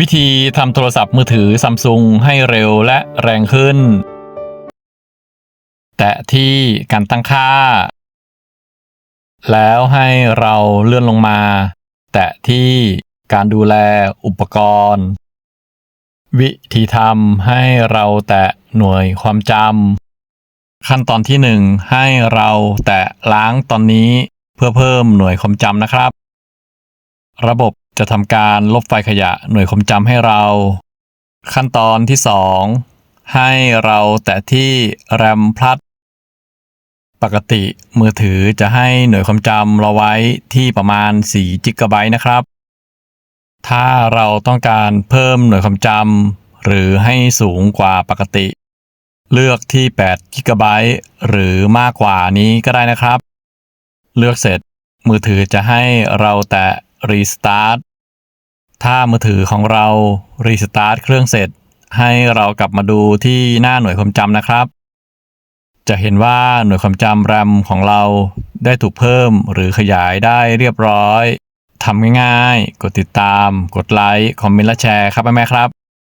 วิธีทำโทรศัพท์มือถือซัมซุงให้เร็วและแรงขึ้น แตะที่การตั้งค่า แล้วให้เราเลื่อนลงมา แตะที่การดูแลอุปกรณ์ วิธีทำให้เราแตะหน่วยความจำขั้นตอนที่หนึ่งให้เราแตะล้างตอนนี้เพื่อเพิ่มหน่วยความจำนะครับ ระบบ จะทำการลบไฟล์ขยะหน่วยความจำให้เรา ขั้นตอนที่ 2 ให้เราแตะที่แรมพลัด ปกติมือถือจะให้หน่วยความจำเราไว้ที่ประมาณ4 g b นะครับ ถ้าเราต้องการเพิ่มหน่วยความจำหรือให้สูงกว่าปกติ เลือกที่8 g b หรือมากกว่านี้ก็ได้นะครับ เลือกเสร็จมือถือจะให้เราแตะ รีสตาร์ทถ้ามือถือของเรารีสตาร์ทเครื่องเสร็จ ให้เรากลับมาดูที่หน้าหน่วยความจำนะครับ จะเห็นว่าหน่วยความจำแรมของเราได้ถูกเพิ่มหรือขยายได้เรียบร้อยทำง่ายๆ กดติดตาม กดไลค์ คอมเมนต์และแชร์ครับแม่ครับ